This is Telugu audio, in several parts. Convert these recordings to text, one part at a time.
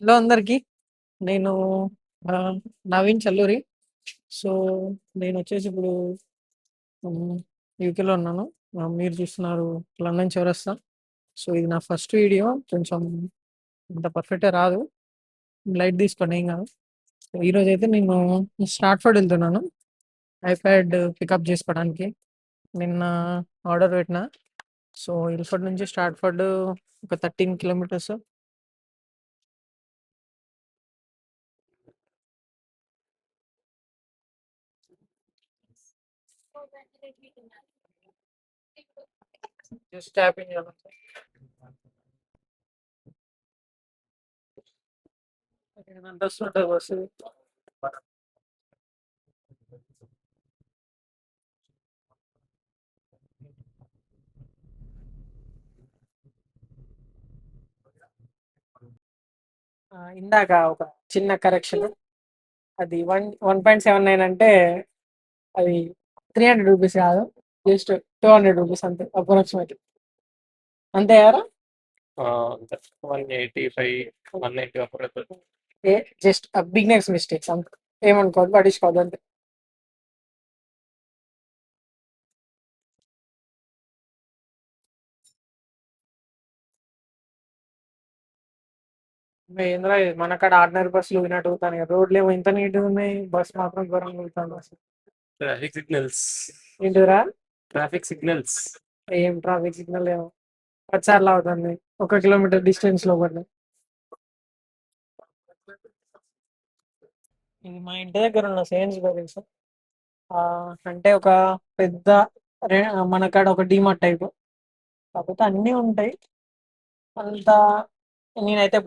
హలో అందరికి. నేను నవీన్ చల్లూరి. సో, నేను వచ్చేసి ఇప్పుడు యూకేలో ఉన్నాను. మీరు చూస్తున్నారు లండన్ చివరస్తా సో, ఇది నా ఫస్ట్ వీడియో. కొంచెం అంత పర్ఫెక్ట్‌గా రాదు. లైట్ తీసుకోండి ఏం కాదు. సో, ఈరోజైతే నేను స్టార్ట్ఫర్డ్ వెళ్తున్నాను ఐప్యాడ్ పికప్ చేసుకోవడానికి. నిన్న ఆర్డర్ పెట్టిన సో, ఇల్ఫర్డ్ నుంచి స్టార్ట్ఫర్డ్ ఒక 13 kilometres. Just tapping that's what I was saying. ఇందాక ఒక చిన్న కరెక్షన్. అది వన్ 1.79 అంటే అది 300 రూపీస్ కాదు. జస్ట్ 200 రూపీస్ అంతే అప్రాక్సిమేట్‌లీ. అంతే కదరా? ఆ! అంతే. 185, 180 అప్పుడప్పుడు. ఏ జస్ట్ ఆ బిగినర్స్ మిస్టేక్స్ అంతే. ఏమనుకోవద్దు, పట్టించుకోవద్దు అంతే. ఏందిరా ఇది మన కాడ ఆర్డినరీ బస్సులు ఊగినట్టు ఊగుతాన్నాయి. రోడ్లేమో ఇంత నీట్‌గా ఉన్నాయి. బస్ మాత్రం ఘోరంగా ఊగుతాంది అసలు. Traffic signals. ఏంటిదిరా? Traffic signals. ఏం ట్రాఫిక్ సిగ్నల్ ఏమో. 10 సార్లు ఆగుతుంది. ఒక కిలోమీటర్ డిస్టెన్స్‌లో పడ్డా. ఇది మా ఇంటి దగ్గర ఉన్న సేన్స్‌బరీస్. ఆహ్, అంటే ఒక పెద్ద మన కాడ ఒక డీమార్ట్ టైపు. కాకపోతే అన్నీ ఉంటాయి. అంత నేనైతే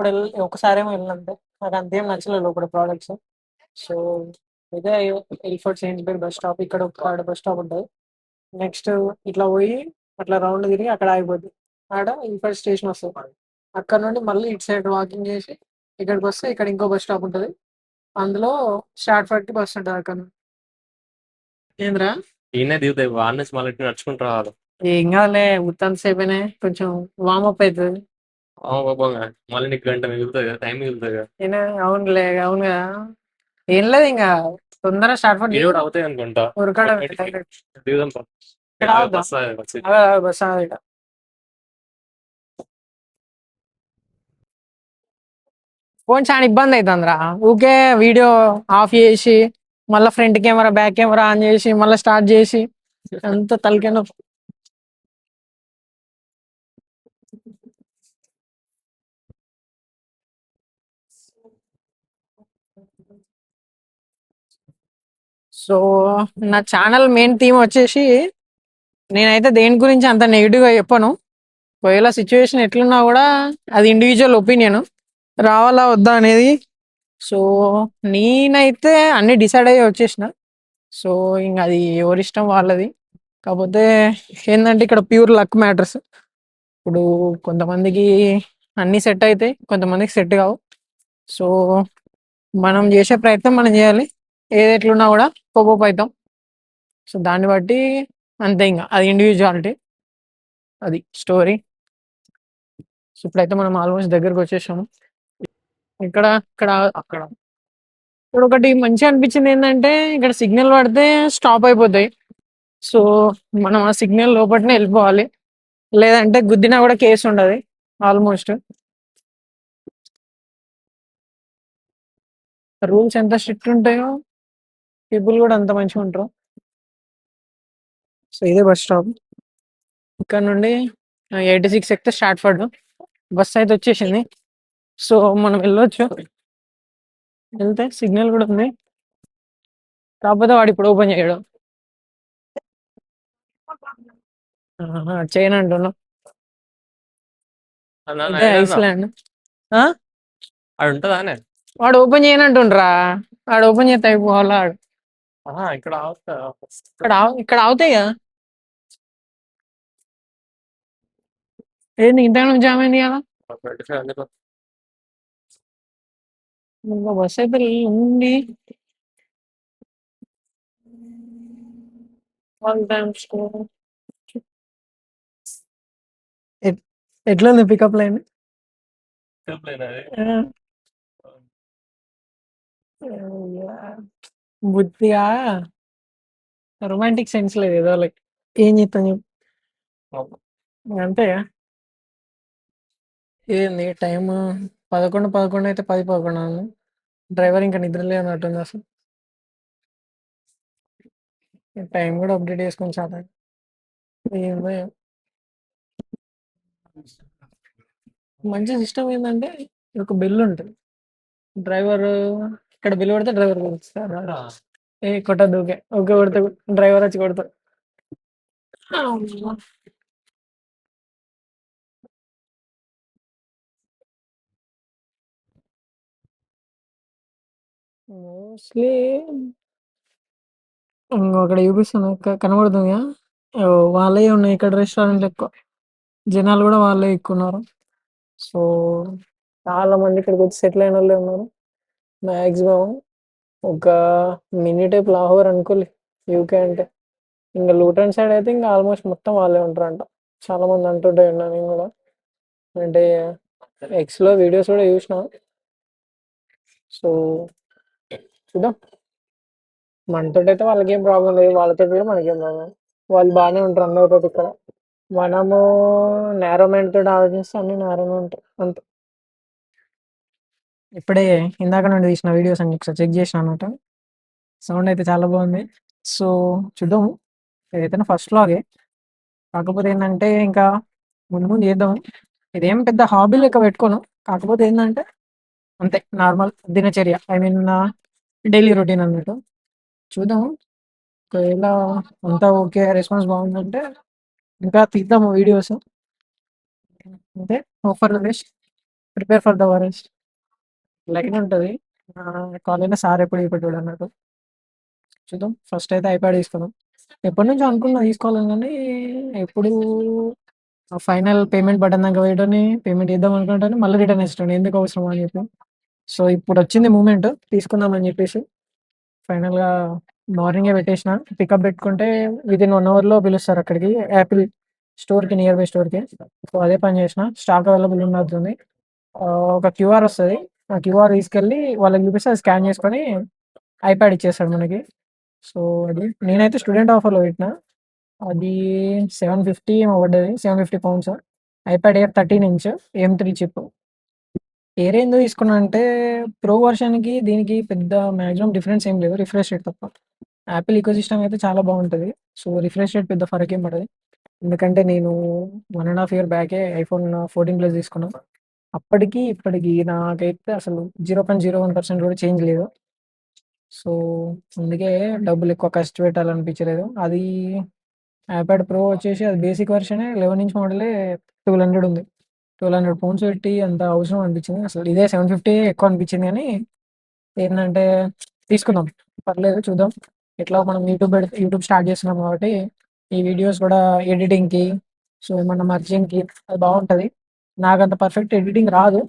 ఒక్కసారేమో ఎళ్ళినా అంతే. నాకు అంతేం నచ్చలేదు లోపల ప్రొడక్ట్స్. సో, ఇదే ఎల్ఫర్డ్ సేన్స్‌బరీ బస్ స్టాప్. ఇక్కడ ఒక బస్ స్టాప్ ఉంటది. నెక్స్ట్ ఇట్లా పోయి అట్లా రౌండ్ తిరిగి అక్కడ ఆగిపోద్ది. ఆడ ఎల్ఫర్డ్ స్టేషన్ వస్తది. అక్కడ నుండి మళ్ళీ ఇటు సైడ్ వాకింగ్ చేసి ఇక్కడికొస్తే ఇక్కడ ఇంకో బస్ స్టాప్ ఉంటది. అందులో స్టాట్‌ఫోర్డ్‌కి బస్ ఉంటది అక్కడ. ఏందిరా? ఈడనే దిగుతాయి. ఆడ నుంచి మళ్ళీ నడుచుకుంటూ రావాలి. ఏం కాదులే ఉత్తంత సేపేనే కొంచెం వార్మప్ అయితది. అవును మళ్ళీ నీకు గంట మిగులుతది కదా! టైం మిగులుతది కదా! అవునులే అవును కదా! ఏం లేదు ఇంక తొందరగా స్టాట్‌ఫోర్డ్ ఈడ కూడా అవుతాయి అనుకుంటా. ఇక్కడ ఆగుదాం. బస్. ఫోన్ చాలా ఇబ్బంది అయితందిరా. ఊకే వీడియో ఆఫ్ చేసి మళ్ళా front camera, back camera on చేసి మళ్ళా స్టార్ట్ చేసి అంతా తలకాయ సో, నా ఛానల్ మెయిన్ థీమ్ వచ్చేసి నేనైతే దేని గురించి అంత నెగిటివ్గా చెప్పను. ఒకవేళ సిచ్యువేషన్ ఎట్లున్నా కూడా అది ఇండివిజువల్ ఒపీనియన్. రావాలా? వద్దా? అనేది. సో, నేనైతే అన్నీ డిసైడ్ అయ్యి వచ్చేసిన. సో, ఇంక అది ఎవరిష్టం వాళ్ళది. కాకపోతే ఏంటంటే ఇక్కడ ప్యూర్ లక్ మ్యాటర్స్. ఇప్పుడు కొంతమందికి అన్నీ సెట్ అవుతాయి కొంతమందికి సెట్ కావు. సో, మనం చేసే ప్రయత్నం మనం చేయాలి. ఏది ఎట్లున్నా కూడా కోపప్ అవుతాం సో, దాన్ని బట్టి అంతే ఇంకా అది ఇండివిజువాలిటీ అది స్టోరీ. సో, ఇప్పుడైతే మనం ఆల్మోస్ట్ దగ్గరకొచ్చేసాము. ఇక్కడ ఇక్కడ అక్కడ ఇప్పుడు ఒకటి మంచిగా అనిపించింది ఏంటంటే ఇక్కడ సిగ్నల్ పడితే స్టాప్ అయిపోతాయి. సో, మనం ఆ సిగ్నల్ లోపలనే వెళ్ళిపోవాలి. లేదంటే గుద్దినా కూడా కేస్ ఉండదు ఆల్మోస్ట్. రూల్స్ ఎంత స్ట్రిక్ట్ ఉంటాయో పీపుల్ కూడా అంత మంచిగా ఉంటారు. సో, ఇదే బస్ స్టాప్. ఇక్కడ నుండి ఆహ్, 86 ఎక్కితే స్టాట్‌ఫోర్డ్. బస్ అయితే వచ్చేసింది. సో, మనం వెళ్ళొచ్చు. వెళ్తే సిగ్నల్ కూడా ఉంది. కాకపోతే వాడు ఇప్పుడు ఓపెన్ చేయడు. చేయను ఇదే అన్నా. ఐస్‌లాండ్. వాడు ఓపెన్ చేయనంటుండురా. వాడు ఓపెన్ చేస్తే అయిపోవాలా. ఆహా! ఇక్కడ ఆగుతా. ఇక్కడ ఆగు ఇక్కడ ఆగుతాయి కదా! ఏంది ఇంతగనం జామ్ అయింది ఇయాల? 25 అందుకో. ఇంకో బస్ అయితే ఉంది. వన్ టైమ్స్ ఎట్ ఎట్లుంది పికప్ లైన్? పికప్ లైన్ అది. ఆ! బుద్ధిగా రొమాంటిక్ సెన్స్ లేదు ఏదో లైక్ ఏం చెప్తాను చెప్పు అంతే. ఏంది టైం పదకొండు పదకొండు అయితే పది పదకొండు అన్నాను. డ్రైవర్ ఇంకా నిద్ర అన్నట్టుంది అసలు. టైం కూడా అప్డేట్ చేసుకొని చాలా. ఏందో ఏమో. మంచి సిస్టమ్ ఏంటంటే ఒక బెల్ ఉంటుంది. డ్రైవర్ ఇక్కడ బిల్ కొడితే డ్రైవర్ కొడుతారు ఏ కొట్టద్దు ఓకే ఓకే కొడితే డ్రైవర్ వచ్చి కొడతాడు. మోస్ట్లీ అక్కడ చూపిస్తుంది కనబడుతుందిగా వాళ్ళే ఉన్నాయి. ఇక్కడ రెస్టారెంట్ ఎక్కువ. జనాలు కూడా వాళ్ళే ఎక్కువ ఉన్నారు. సో చాలా మంది ఇక్కడికి వచ్చి సెటిల్ అయిన వాళ్ళే ఉన్నారు. మ్యాక్సిమం ఒక మినీ టైప్ లాహోర్ అనుకోలే యూకే అంటే. ఇంకా లూటన్ సైడ్ అయితే ఇంకా ఆల్మోస్ట్ మొత్తం వాళ్ళే ఉంటారంట. చాలా మంది అంటుంటే విన్నాను నేను కూడా. అంటే ఎక్స్లో వీడియోస్ కూడా చూసిన. సో చూద్దాం. మనతో అయితే వాళ్ళకేం ప్రాబ్లం లేదు. వాళ్ళతో కూడా మనకేం ప్రాబ్లం. వాళ్ళు బాగానే ఉంటారు అందరితో ఇక్కడ. మనము నేరో మైండ్ తోటి ఆలోచిస్తే అన్ని నేరోనే ఉంటాయి అంతే. ఇప్పుడే ఇందాక నుండి తీసిన వీడియోస్ అన్ని ఒకసారి చెక్ చేసిన అనమాట సౌండ్ అయితే చాలా బాగుంది. సో చూద్దాము. ఏదైతే ఫస్ట్ లాగే. కాకపోతే ఏంటంటే ఇంకా ముందు ముందు చేద్దాము. ఇదేం పెద్ద హాబీ లెక్క పెట్టుకోను. కాకపోతే ఏంటంటే అంతే నార్మల్ దినచర్య. ఐ మీన్ డైలీ రొటీన్ అన్నట్టు. చూద్దాము. ఒకవేళ అంతా ఓకే రెస్పాన్స్ బాగుందంటే ఇంకా తీద్దాము వీడియోస్. అంతే hope for the best. Prepare for the worst. Line ఉంటుంది. కాలేజ్లో సార్ ఎప్పుడు చెప్పేటోడు అన్నట్టు. చూద్దాం. ఫస్ట్ అయితే ఐప్యాడ్ తీసుకున్నాం ఎప్పటి నుంచో అనుకున్నా తీసుకోవాలని కానీ ఎప్పుడు ఫైనల్ పేమెంట్ బటన్ దాకా వేయడని పేమెంట్ ఇద్దాం అనుకుంటాను మళ్ళీ రిటర్న్ ఇస్తాను ఎందుకు అవసరం అని చెప్పి. సో ఇప్పుడు వచ్చింది మూమెంట్. తీసుకుందాం అని చెప్పేసి ఫైనల్గా మార్నింగే పెట్టేసిన. పికప్ పెట్టుకుంటే వితిన్ వన్ అవర్లో పిలుస్తారు అక్కడికి. యాపిల్ స్టోర్కి నియర్ బై స్టోర్కి. సో అదే పని చేసిన. స్టాక్ అవైలబుల్ ఉన్నట్టుంది ఒక క్యూఆర్ వస్తుంది. ఆ క్యూఆర్ తీసుకెళ్ళి వాళ్ళకి చూపిస్తే అది స్కాన్ చేసుకొని ఐప్యాడ్ ఇచ్చేస్తాడు మనకి. సో అది నేనైతే స్టూడెంట్ ఆఫర్లో పెట్టిన. అది సెవెన్ ఫిఫ్టీ ఏమో పడ్డది. Seven fifty pounds. IPad Air thirteen inch M three chip. Air ఎందుకు తీసుకున్నా అంటే ప్రో వర్షన్కి దీనికి పెద్ద మ్యాక్సిమం డిఫరెన్స్ ఏం లేదు. రిఫ్రెష్ రేట్ తప్ప యాపిల్ ఈకో సిస్టమ్ అయితే చాలా బాగుంటుంది. సో రిఫ్రెష్ రేట్ పెద్ద ఫరక్ ఏం పడదు. ఎందుకంటే నేను వన్ అండ్ హాఫ్ ఇయర్ బ్యాకే ఐఫోన్ ఫోర్టీన్ ప్లస్ తీసుకున్నాను అప్పటికి ఇప్పటికి నాకైతే అసలు zero point zero one percent కూడా చేంజ్ లేదు. సో అందుకే డబ్బులు ఎక్కువ ఖర్చు పెట్టాలనిపించలేదు. అది ఐప్యాడ్ ప్రో వచ్చేసి అది బేసిక్ వర్షనే లెవెన్ ఇంచ్ మోడలే ట్వెల్వ్ హండ్రెడ్ ఉంది. ట్వెల్వ్ హండ్రెడ్ పౌండ్స్ పెట్టి అంత అవసరం అనిపించింది? అసలు ఇదే సెవెన్ ఫిఫ్టీ ఎక్కువ అనిపించింది కానీ ఏంటంటే తీసుకుందాం. పర్లేదు చూద్దాం. ఎట్లా మనం యూట్యూబ్ పెడితే యూట్యూబ్ స్టార్ట్ చేస్తున్నాం కాబట్టి ఈ వీడియోస్ కూడా ఎడిటింగ్కి సో ఏమన్నా మర్జింగ్కి అది బాగుంటుంది. నాకు అంత పర్ఫెక్ట్ ఎడిటింగ్ రాదు.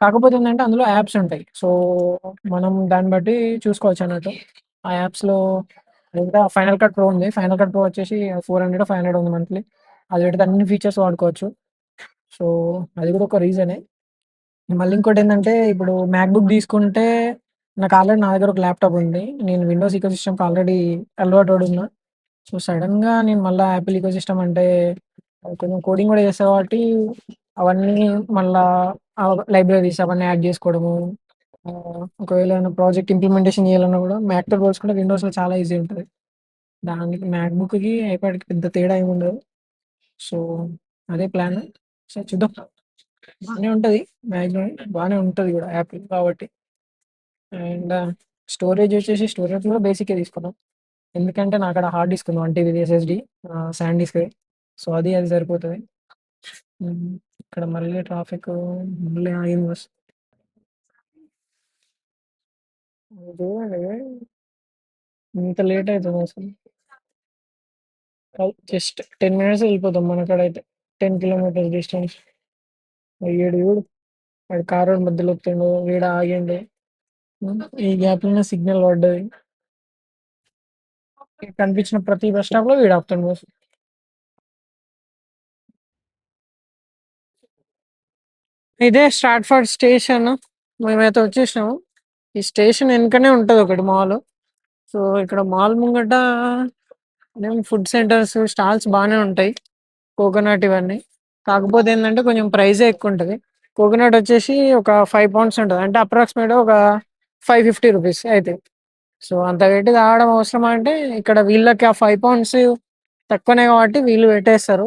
కాకపోతే ఏంటంటే అందులో యాప్స్ ఉంటాయి. సో మనం దాన్ని బట్టి చూసుకోవచ్చు అన్నట్టు. ఆ యాప్స్లో ఇంకా ఫైనల్ కట్ ప్రో ఉంది. ఫైనల్ కట్ ప్రో వచ్చేసి ఫోర్ హండ్రెడ్ ఫైవ్ హండ్రెడ్ ఉంది మంత్లీ అది పెడితే అన్ని ఫీచర్స్ వాడుకోవచ్చు. సో అది కూడా ఒక రీజనే మళ్ళీ ఇంకోటి ఏంటంటే ఇప్పుడు మ్యాక్బుక్ తీసుకుంటే నాకు ఆల్రెడీ నా దగ్గర ఒక ల్యాప్టాప్ ఉంది. నేను విండోస్ ఈకో సిస్టమ్కి ఆల్రెడీ అలవాటు ఉన్నా. సో సడన్గా నేను మళ్ళీ యాపిల్ ఈకో సిస్టమ్ అంటే కొంచెం కోడింగ్ కూడా చేస్తా కాబట్టి అవన్నీ మళ్ళా లైబ్రరీస్ అవన్నీ యాడ్ చేసుకోవడము ఒకవేళ ఏమైనా ప్రాజెక్ట్ ఇంప్లిమెంటేషన్ చేయాలన్నా కూడా మ్యాక్తో పోల్చుకుంటే విండోస్లో చాలా ఈజీ ఉంటుంది. దానికి మ్యాక్బుక్కి ఐప్యాడ్కి పెద్ద తేడా ఏమి ఉండదు. సో అదే ప్లాన్. సో చూద్దాం. బాగానే ఉంటుంది. మ్యాక్సిమం బాగానే ఉంటుంది కూడా యాపిల్ కాబట్టి. అండ్ స్టోరేజ్ వచ్చేసి స్టోరేజ్ కూడా బేసిక్గా తీసుకున్నాం. ఎందుకంటే నాకు అక్కడ హార్డ్ డిస్క్ ఉంది one TB SSD SanDisk so అది అది సరిపోతుంది. ఇక్కడ మళ్ళీ ట్రాఫిక్ మళ్ళీ ఆగింది బస్ చూడండి ఇంత లేట్ అవుతుంది అసలు? జస్ట్ టెన్ మినిట్స్ వెళ్ళిపోతాం మన కాడ అయితే. టెన్ కిలోమీటర్స్ డిస్టెన్స్ ఏడు చూడు వాడు కారు మధ్యలో వస్తుండు వీడ ఆగిండు. ఈ గ్యాప్లోనే సిగ్నల్ పడ్డది. కనిపించిన ప్రతి బస్ స్టాప్లో వీడు ఆపుతుండు బస్ ఇదే స్టార్ట్ఫర్డ్ స్టేషన్ మేమైతే వచ్చేసినాము ఈ స్టేషన్ వెనుకనే ఉంటది ఒకటి మాల్. సో, ఇక్కడ మాల్ ముంగట ఫుడ్ సెంటర్స్, స్టాల్స్ బానే ఉంటాయి. కోకోనట్ ఇవన్నీ. కాకపోతే ఏంటంటే కొంచెం ప్రైజే ఎక్కువుంటది. కోకోనట్ వచ్చేసి ఒక ఫైవ్ పౌండ్స్ ఉంటది. అంటే అప్రాక్సిమేట్ ఒక ఫైవ్ ఫిఫ్టీ రూపీస్ అయితే సో, అంత పెట్టి తాగడం అవసరం అంటే ఇక్కడ వీళ్ళకి ఆ ఫైవ్ పౌండ్స్ తక్కువనే కాబట్టి వీళ్ళు పెట్టేస్తారు.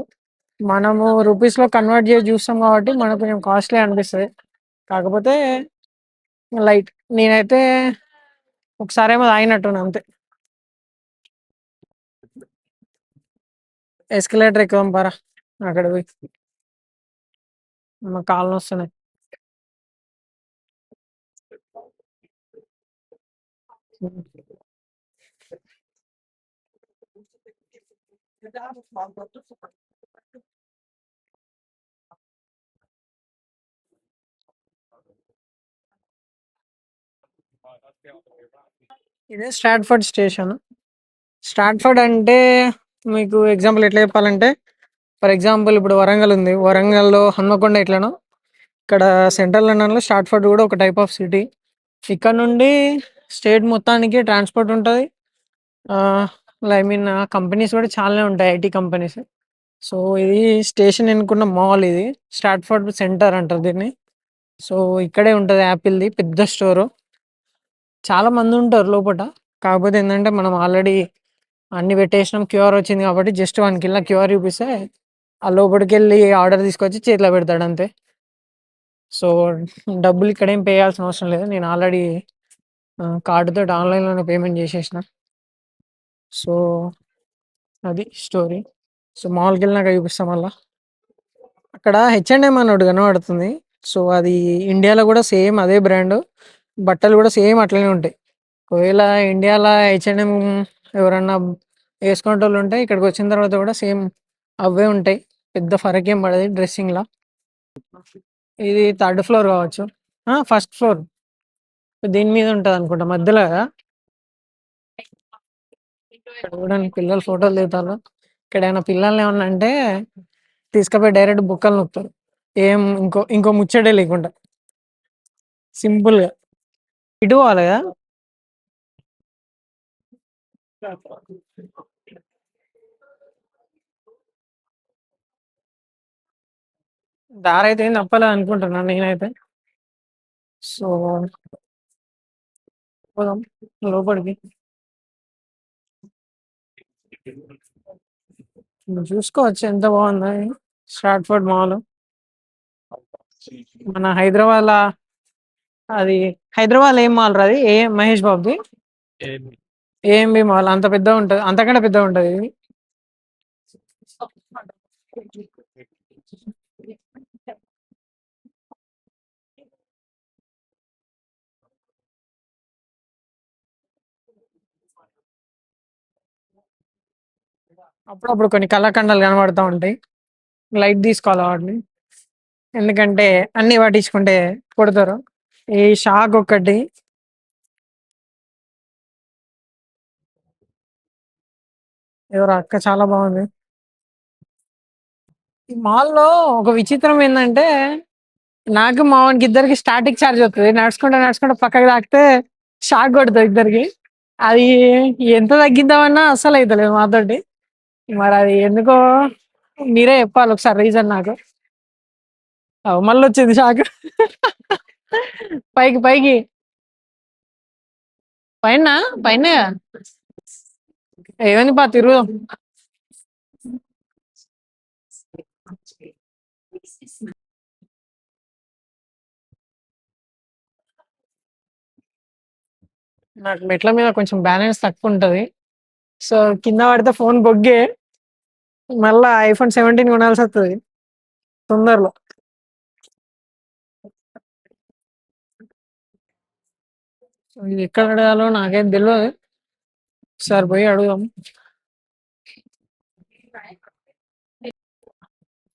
మనము రూపీస్‌లో కన్వర్ట్ చేసి చూస్తాం కాబట్టి మనకు కొంచెం కాస్ట్‌లీ అనిపిస్తుంది కాకపోతే లైట్. నేనైతే ఒకసారేమో తాగినట్టున్నా అంతే. ఎస్కలేటర్ ఎక్కుదాం పరా అక్కడ పోయి. మా కాళ్ళు నొస్తున్నాయి. ఇదే స్టాట్ఫర్డ్ స్టేషన్. స్టాట్ఫర్డ్ అంటే మీకు ఎగ్జాంపుల్ ఎట్లా చెప్పాలంటే ఫర్ ఎగ్జాంపుల్ ఇప్పుడు వరంగల్ ఉంది. వరంగల్‌లో హన్మకొండ ఎట్లనో ఇక్కడ సెంట్రల్ లండన్‌లో స్టాట్ఫర్డ్ కూడా ఒక టైప్ ఆఫ్ సిటీ. ఇక్కడ నుండి స్టేట్ మొత్తానికి ట్రాన్స్‌పోర్ట్ ఉంటుంది ఐ మీన్ కంపెనీస్ కూడా చాలానే ఉంటాయి. IT companies. సో, ఇది స్టేషన్ అనుకున్న మాల్ ఇది. స్టాట్ఫర్డ్ సెంటర్ అంటారు దీన్ని. సో, ఇక్కడే ఉంటుంది యాపిల్‌ది పెద్ద స్టోరు. చాలా మంది ఉంటారు లోపట. కాకపోతే ఏంటంటే మనం ఆల్రెడీ అన్నీ పెట్టేసినాం. క్యూఆర్ వచ్చింది కాబట్టి జస్ట్ వానికిల్ల క్యూఆర్ చూపిస్తే ఆ లోపటికెళ్ళి ఆర్డర్ తీసుకొచ్చి చేతిలో పెడతాడు అంతే. సో, డబ్బులు ఇక్కడేం పే చేయాల్సిన అవసరం లేదు. నేను ఆల్రెడీ కార్డుతో ఆన్‌లైన్‌లోనే పేమెంట్ చేసేసిన. సో, అది స్టోరీ. సో, మాల్‌కెళ్ళినాక చూపిస్తాం మళ్ళా. అక్కడ హెచ్ఎండ్ఎం అని ఒకటి కనబడుతుంది సో, అది ఇండియాలో కూడా సేమ్ అదే బ్రాండ్. బట్టలు కూడా సేమ్ అట్లనే ఉంటాయి. ఒకవేళ ఇండియాలో హెచ్&ఎం ఎవరన్నా ఏసుకునేటోళ్ళు ఉంటే ఇక్కడికి వచ్చిన తర్వాత కూడా సేమ్ అవే ఉంటాయి. పెద్ద ఫరకేం పడదు డ్రెస్సింగ్లో ఇది థర్డ్ ఫ్లోర్ కావచ్చు. ఆ! First floor. దీని మీద ఉంటదనుకుంటా మధ్యలో కదా! చూడండి పిల్లలు ఫోటోలు దిగుతారు ఇక్కడ ఏమైనా పిల్లల్ని ఏమన్నా అంటే తీసుకుపోయి డైరెక్ట్ బుక్కలు నొక్కుతారు. ఏం ఇంకో ఇంకో ముచ్చటే లేకుండా. సింపుల్‌గా. ఇటు కదా! దారైతే ఏం అనుకుంటున్నాను అనుకుంటున్నా నేనైతే. సో పోదాం లోపలికి. చూసుకోవచ్చు ఎంత బాగుందో ఇది. Stratford mall. మన హైదరాబాద్‌ల అది హైదరాబాద్‌లో ఏం మాల్ రా అది? ఏ మహేష్ బాబుది? ఏఎంబీ. మాల్ అంత పెద్దగుంటది. అంతకంటే పెద్దగుంటది ఇది. అప్పుడప్పుడు కొన్ని కళాఖండాలు కనబడతా ఉంటాయి. లైట్ తీసుకోవాలి వాటిని. ఎందుకంటే అన్నీ పట్టించుకుంటే కొడతారు. ఈ షాక్ ఒక్కటి. ఎవరు అక్క చాలా బాగుంది. ఈ మాల్‌లో ఒక విచిత్రం ఏంటంటే నాకు మా వానికి ఇద్దరికి స్టాటిక్ చార్జ్ అవుతుంది నడుచుకుంటా నడుచుకుంటా పక్కకి తాకితే షాక్ కొడుతుంది ఇద్దరికి. అది ఎంత తగ్గిద్దామన్నా అస్సలైతలేదు మాతోటి. మరి అది ఎందుకో మీరే చెప్పాలి ఒకసారి రీజన్ నాకు. మళ్ళీ వచ్చింది షాక్. పైకి పైకి. పైన పైన కదా! ఏమైంది పా తిరుగుదాం. నాకు మెట్ల మీద కొంచెం బ్యాలెన్స్ తక్కువ ఉంటుంది సో, కింద పడితే ఫోన్ బొగ్గే. మళ్ళీ ఐఫోన్ సెవెంటీన్ కొనాల్సి వస్తుంది తొందరలో. ఇది ఎక్కడ అడగాలో నాకైతే తెలవదు. ఒకసారి పోయి అడుగుదాం.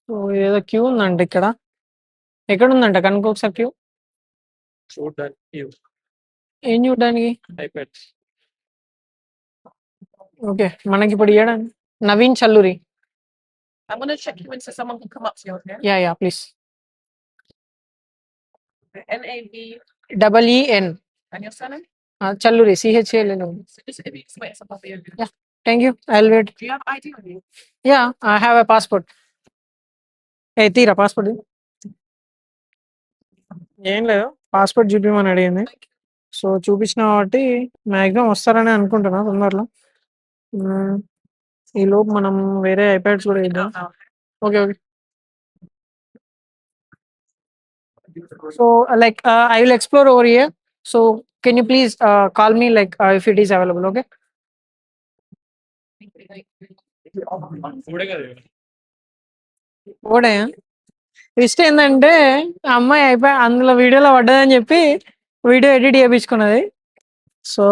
సో, ఏదో క్యూ ఉందంట ఇక్కడ. ఎక్కడుందంట కనుక్కో ఒకసారి క్యూ? చూడ్డానికి. ఏం చూడ్డానికి? ఐప్యాడ్స్. ఓకే. మనకిప్పుడు ఏడ Naveen Challuri. I'm gonna check you in so someone can come up to you, okay? Yeah! Yeah! Please. N A V double E N. And your surname? Challuri C H A L So just if you swear, so I'll be okay. Yeah. Thank you I will wait Do you have ID on you? Yeah I have a passport ఏ తీరా పాస్పోర్ట్ ఏం లేదు. పాస్పోర్ట్ చూపించమని అడిగింది. సో చూపించిన కాబట్టి మ్యాక్సిమం వస్తారని అనుకుంటున్నా తొందరలో. మ్మ్. ఈ లోపు మనం వేరే ఐప్యాడ్స్ కూడా ఇద్దాం okay okay so like I will explore over here so can you please call me like if it is available okay చూడే కదా ఓడే. ట్విస్ట్ ఏంటంటే అమ్మాయి అయిపోయి అందులో వీడియోలో పడ్డదని చెప్పి వీడియో ఎడిట్ చేయించుకున్నది సో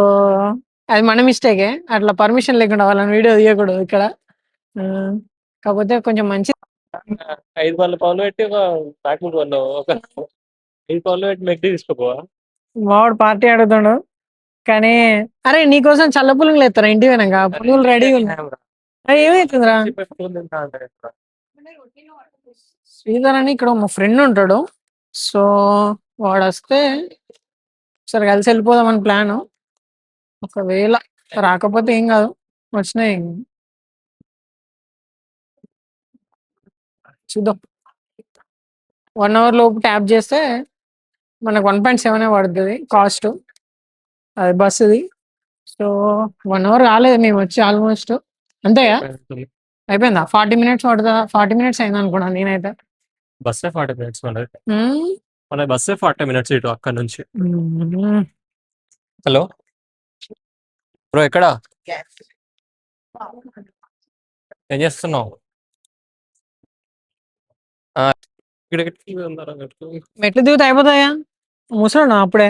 అది మన మిస్టేకే. అట్లా పర్మిషన్ లేకుండా వాళ్ళని వీడియో తీయకూడదు ఇక్కడ. కాకపోతే కొంచెం మంచి ఐదు వందల పనులు పెట్టి ఒక ప్యాకెట్ కొన్నావు. ఒక ఐదు పనులు పెట్టి మెక్కి తీసుకోపోవా? మావాడు పార్టీ అడుగుతాడు కానీ అరే నీకోసం చల్ల పులుగులు ఎత్తారా ఇంటి వెనక పులుగులు రెడీ ఉన్నాయి. అరే, ఏమైతుందిరా? శ్రీధర్ అని ఇక్కడ మా ఫ్రెండ్ ఉంటాడు. సో వాడు వస్తే సరే కలిసి వెళ్ళిపోదాం అని ప్లాన్ ఒకవేళ రాకపోతే ఏం కాదు. వచ్చినాయి. చూద్దాం. వన్ అవర్ లోపు ట్యాప్ చేస్తే మనకు వన్ పాయింట్ సెవెన్ పడుతుంది కాస్ట్ అది బస్సుది సో వన్ అవర్ కాలేదు మేము వచ్చి ఆల్మోస్ట్ అంతేగా? అయిపోయిందా. ఫార్టీ మినిట్స్ పడుతుందా? ఫార్టీ మినిట్స్ అయింది అనుకున్నాను నేనైతే. బస్సే ఫార్టీ మినిట్స్ మనది. మన బస్సే ఫార్టీ మినిట్స్ ఇటు అక్కడ నుంచి. హలో బ్రో ఎక్కడ? ఏం చేస్తున్నావు? మెట్లు దిగుతా అయిపోతాయా? ముసలు అప్పుడే?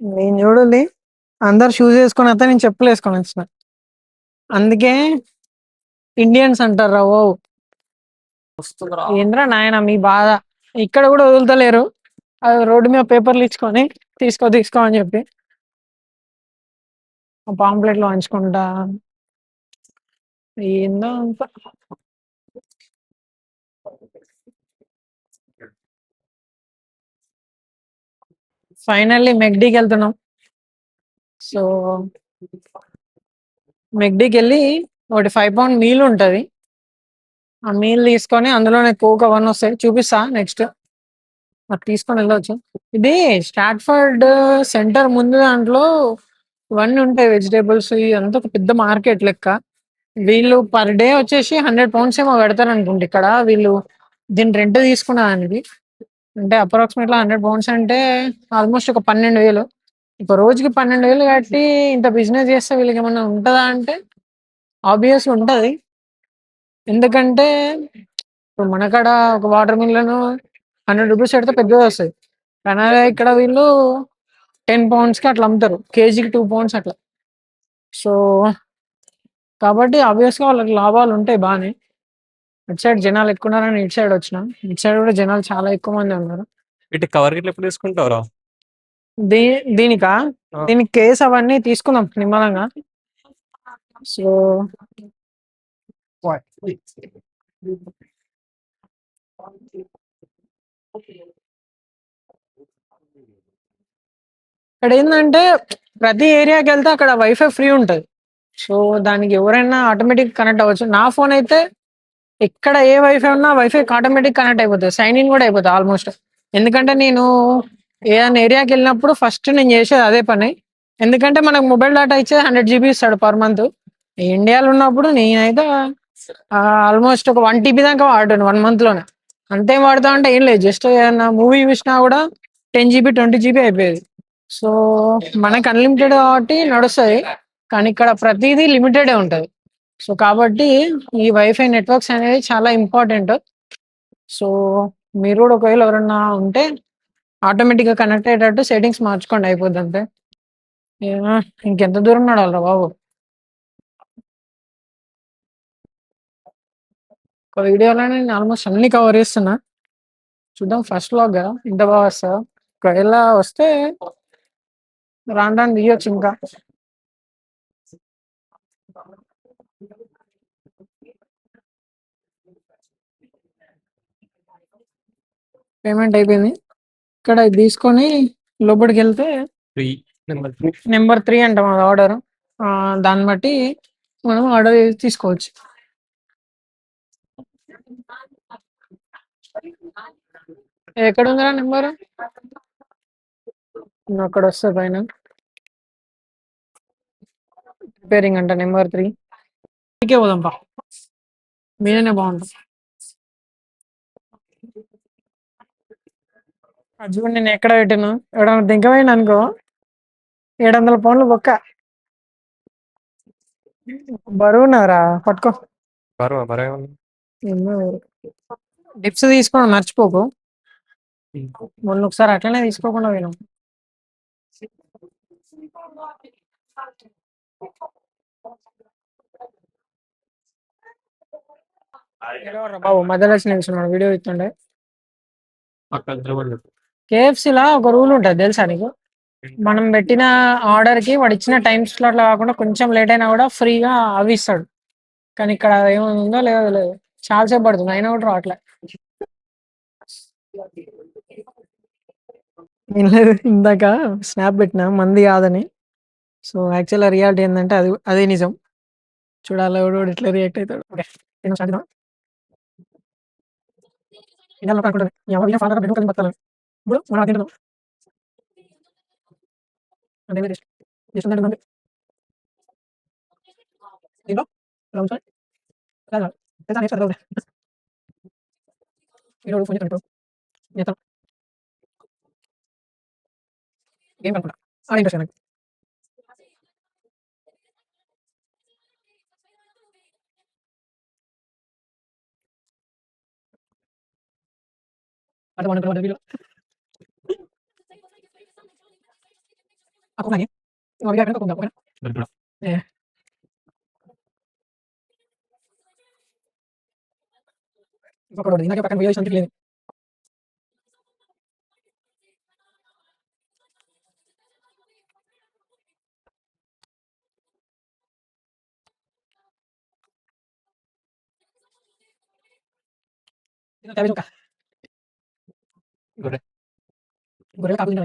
నేను చూడాలి. అందరు షూస్ వేసుకొని వస్తే నేను చెప్పులు వేసుకొని వచ్చిన. అందుకే ఇండియన్స్ అంటారు రా ఓ. ఏంద్రా నాయన మీ బాధ? ఇక్కడ కూడా వదులుతలేరు. అది రోడ్డు మీద పేపర్లు ఇచ్చుకొని తీసుకో తీసుకో అని చెప్పి. పాంప్లెట్లో వంచుకుంటా ఏందో ఫైనల్లీ మెగ్డీకి వెళ్తున్నాం. సో మెగ్డీకి వెళ్ళి ఒకటి ఫైవ్ పౌండ్ మీల్ ఉంటుంది. ఆ మీల్ తీసుకొని అందులోనే కోక్ అవన్నీ వస్తాయి. చూపిస్తా నెక్స్ట్ అది తీసుకొని వెళ్ళవచ్చు ఇది స్టాట్ఫర్డ్ సెంటర్ ముందు దాంట్లో ఇవన్నీ ఉంటాయి వెజిటేబుల్స్ ఇదంతా ఒక పెద్ద మార్కెట్ లెక్క. వీళ్ళు పర్ డే వచ్చేసి హండ్రెడ్ పౌండ్స్ ఏమో పెడతారు అనుకుంటే ఇక్కడ వీళ్ళు దీని రెంట్ తీసుకున్న దానికి అంటే అప్రాక్సిమేట్లీ హండ్రెడ్ పౌండ్స్ అంటే ఆల్మోస్ట్ ఒక పన్నెండు వేలు. ఒక రోజుకి పన్నెండు వేలు కట్టి ఇంత బిజినెస్ చేస్తే వీళ్ళకి ఏమన్నా ఉంటుందా అంటే? ఆబ్వియస్ ఉంటుంది. ఎందుకంటే ఇప్పుడు మన కాడ ఒక వాటర్ మిల్లను హండ్రెడ్ రూపీస్ పెడితే పెద్దది వస్తుంది. కానీ ఇక్కడ వీళ్ళు టెన్ పౌండ్స్కి అట్లా అమ్ముతారు. కేజీకి టూ పౌండ్స్ అట్లా. సో కాబట్టి ఆబ్వియస్గా వాళ్ళకి లాభాలు ఉంటాయి బాగానే. ఇటు సైడ్ జనాలు ఎక్కువ ఉన్నారని ఇటు సైడ్ వచ్చిన. ఇటు సైడ్ కూడా జనాలు చాలా ఎక్కువ మంది ఉన్నారు. ఇటు కవర్ గిట్ల ఎప్పుడు తీసుకుంటావురా? దీ దీనికా? ఆ. దీనికి కేసు అవన్నీ తీసుకుందాం నిమ్మలంగా. సో ఇక్కడ ఏంటంటే ప్రతి ఏరియాకి వెళ్తే అక్కడ వైఫై ఫ్రీ ఉంటుంది. సో దానికి ఎవరైనా ఆటోమేటిక్ కనెక్ట్ అవ్వచ్చు. నా ఫోన్ అయితే ఎక్కడ ఏ వైఫై ఉన్నా వైఫై ఆటోమేటిక్ కనెక్ట్ అయిపోతుంది. సైన్ ఇన్ కూడా అయిపోతుంది ఆల్మోస్ట్ ఎందుకంటే నేను ఏదైనా ఏరియాకి వెళ్ళినప్పుడు ఫస్ట్ నేను చేసేది అదే పని. ఎందుకంటే మనకు మొబైల్ డేటా ఇచ్చేది హండ్రెడ్ జీబీ ఇస్తాడు పర్ మంత్ ఇండియాలో ఉన్నప్పుడు నేనైతే ఆల్మోస్ట్ ఒక వన్ టీబీ దాకా వాడాను వన్ మంత్లోనే. అంతేం వాడతా అంటే ఏం లేదు. జస్ట్ ఏదైనా మూవీ చూసినా కూడా టెన్ జీబీ ట్వంటీ జీబీ అయిపోయేది. సో మనకి అన్లిమిటెడ్ కాబట్టి నడుస్తుంది. కానీ ఇక్కడ ప్రతిదీ లిమిటెడే ఉంటుంది. సో కాబట్టి ఈ వైఫై నెట్వర్క్స్ అనేది చాలా ఇంపార్టెంట్ సో మీరు కూడా ఒకవేళ ఎవరన్నా ఉంటే ఆటోమేటిక్గా కనెక్ట్ అయ్యేటట్టు సెట్టింగ్స్ మార్చుకోండి అయిపోద్ది అంతే. ఇంకెంత దూరం నడవాలరా బాబు. ఒక వీడియోలో నేను ఆల్మోస్ట్ అన్ని కవర్ చేస్తున్నా. చూద్దాం ఫస్ట్ లాగా కదా? ఇంత బాగా వస్తా ఒకవేళ వస్తే రాను రాను తీయొచ్చు ఇంకా. పేమెంట్ అయిపోయింది. ఇక్కడ ఇది తీసుకొని లోపలికి వెళ్తే three number three number three అంటాం అది ఆర్డర్. దాన్ని బట్టి మనం ఆర్డర్ తీసుకోవచ్చు. ఎక్కడ ఉందా నెంబర్ అక్కడ వస్తుంది పైన. రిపేరింగ్ అంట నెంబర్ త్రీ. ఇంకే పోదాం పా. మీదనే బాగుంటుంది. అది చూడు నేను ఎక్కడ పెట్టాను? ఎవడన్నా దింకమైంది అనుకో. ఏడు వందల పౌండ్లు బొక్క. బరువు ఉన్నారా పట్టుకో. బరువా బరువు? డిప్స్ తీసుకోవడం మర్చిపోకు. మొన్న ఒకసారి అట్లనే తీసుకోకుండా పోయినాం. బాబు మధ్యలో వచ్చి నిల్చున్నాడు వీడియో ఇస్తుండే పక్కన తిరగబడి లా ఒక రూల్ ఉంటుంది తెలుసా నీకు? మనం పెట్టిన ఆర్డర్కి వాడు ఇచ్చిన టైం స్లాట్లో కాకుండా కొంచెం లేట్ అయినా కూడా ఫ్రీగా అవి ఇస్తాడు. కానీ ఇక్కడ ఏముందో ఉందో లేదో లేదు చాలాసేపు పడుతుంది. అయినా కూడా రావట్లే. ఏం లేదు. ఇందాక స్నాప్ పెట్టిన. మంది కాదని. సో యాక్చువల్గా రియాలిటీ ఏంటంటే అది అదే నిజం. చూడాలి ఎవడు వాడు ఎట్లా రియాక్ట్ అవుతాడు. ఓకే. నేను ఫాదర్ కలిసి బతాలి ఇప్పుడు మనం అది తింటున్నాం అంటే జస్ట్ జస్ట్ ఉందండి దీంట్లో రౌండ్ సైడ్ రాదు లేదా నెక్స్ట్ అదవుతుంది ఈరోజు ఫోన్ చేస్తాను చేస్తాను గేమ్ అనుకుంటా ఆ ఇంట్రెస్ట్ నాకు ada warna keluar dari video. Aku nanya, nggak bisa kan あ、ここ何今見られるのここだ、ここだ。どれどれええ。పక్కన ఇందాక పక్కన పోయేసి అంతే లేదు గొర్రె గొర్రె కాకుండా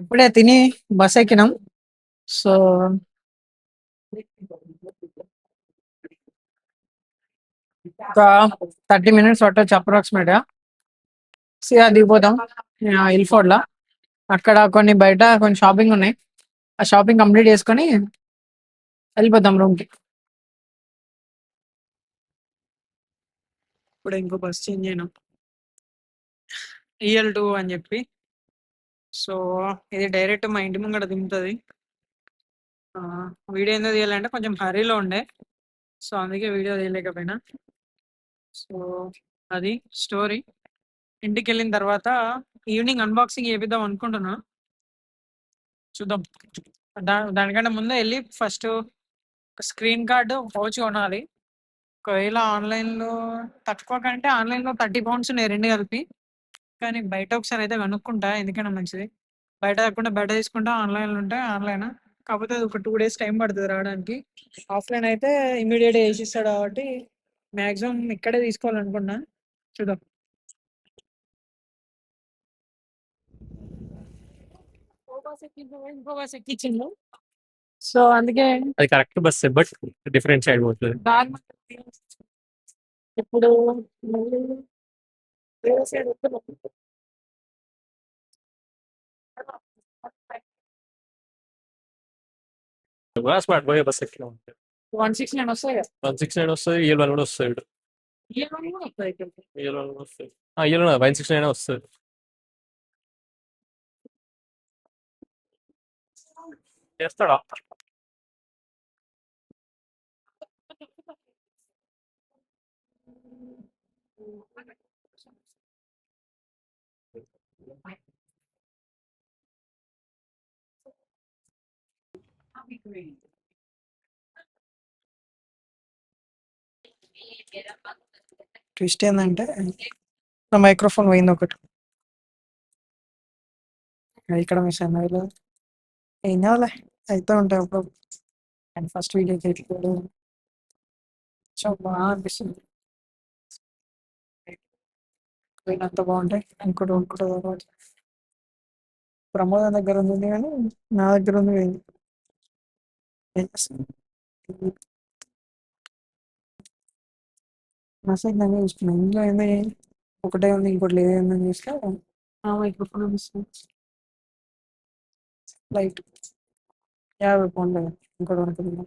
ఇప్పుడే తిని బస్ ఎక్కినాం. సో ఒక థర్టీ మినిట్స్ పట్టచ్చు అప్రాక్సిమేట్ సిఆర్ దిగిపోతాం ఇల్ఫోర్డ్లో అక్కడ కొన్ని బయట కొన్ని షాపింగ్ ఉన్నాయి. ఆ షాపింగ్ కంప్లీట్ చేసుకొని వెళ్ళిపోతాం రూమ్కి ఇప్పుడు ఇంకో బస్ చేంజ్ అయినాం. ఈఎల్ టూ అని చెప్పి. సో ఇది డైరెక్ట్ మా ఇంటి ముంగట దింపుతుంది. వీడియో ఎందుకు తీయాలంటే కొంచెం హరీలో ఉండే. సో అందుకే వీడియో తీయలేకపోయినా. సో అది స్టోరీ. ఇంటికి వెళ్ళిన తర్వాత ఈవినింగ్ అన్బాక్సింగ్ చేపిద్దాం అనుకుంటున్నా. చూద్దాం. దా దానికంటే ముందే వెళ్ళి ఫస్ట్ స్క్రీన్ కార్డు పౌచ్ కొనాలి. ఒకవేళ ఆన్లైన్లో తక్కువ కంటే ఆన్లైన్లో థర్టీ పౌండ్స్ ఉన్నాయి రెండు కలిపి. కానీ బయట ఒకసారి అయితే కనుక్కుంటా ఎందుకైనా మంచిది. బయట కాకుండా బయట తీసుకుంటా ఆన్లైన్లో ఉంటే ఆన్లైన్. కాకపోతే అది ఒక టూ డేస్ టైం పడుతుంది రావడానికి. ఆఫ్లైన్ అయితే ఇమీడియట్ వేసి ఇస్తాడు కాబట్టి మ్యాక్సిమం ఇక్కడే తీసుకోవాలనుకున్నా చూద్దాం. ఎక్కించిండు సో అందుకే అది correct bus but different side పోతుంది. ఇప్పుడు వేరే సైడ్ వస్తున్నాం. పాట్ పోయే బస్ ఎక్కినా వన్ సిక్స్ నైన్ వస్తాయి వన్ సిక్స్ నైన్ వస్తుంది ఇయర్ వన్ కూడా వస్తాయి. ఇయర్ వన్ కూడా వన్ సిక్స్ నైన్ వస్తుంది చేస్తాడా ట్విస్ట్ ఏంటంటే నా మైక్రోఫోన్ పోయింది ఒకటి ఇక్కడ మిస్ అయింది ఏం కావాలి? అయితే ఉంటాయి అప్పుడు. అండ్ ఫస్ట్ వీడియోకి ఎట్లా సో బాగా అనిపిస్తుంది. అంత బాగుంటాయి ఇంకోటి ఇంకోటి ప్రమోదం దగ్గర ఉంది కానీ నా దగ్గర ఉంది. పోయింది ఏం చేస్తాం? ఇంట్లో ఒకటే ఉంది ఇంకోటి లేదని చూస్తే ఆ ఇప్పుడు వస్తుంది లైట్ యాభై పౌండ్లు ఇంకోటి ఉంటుంది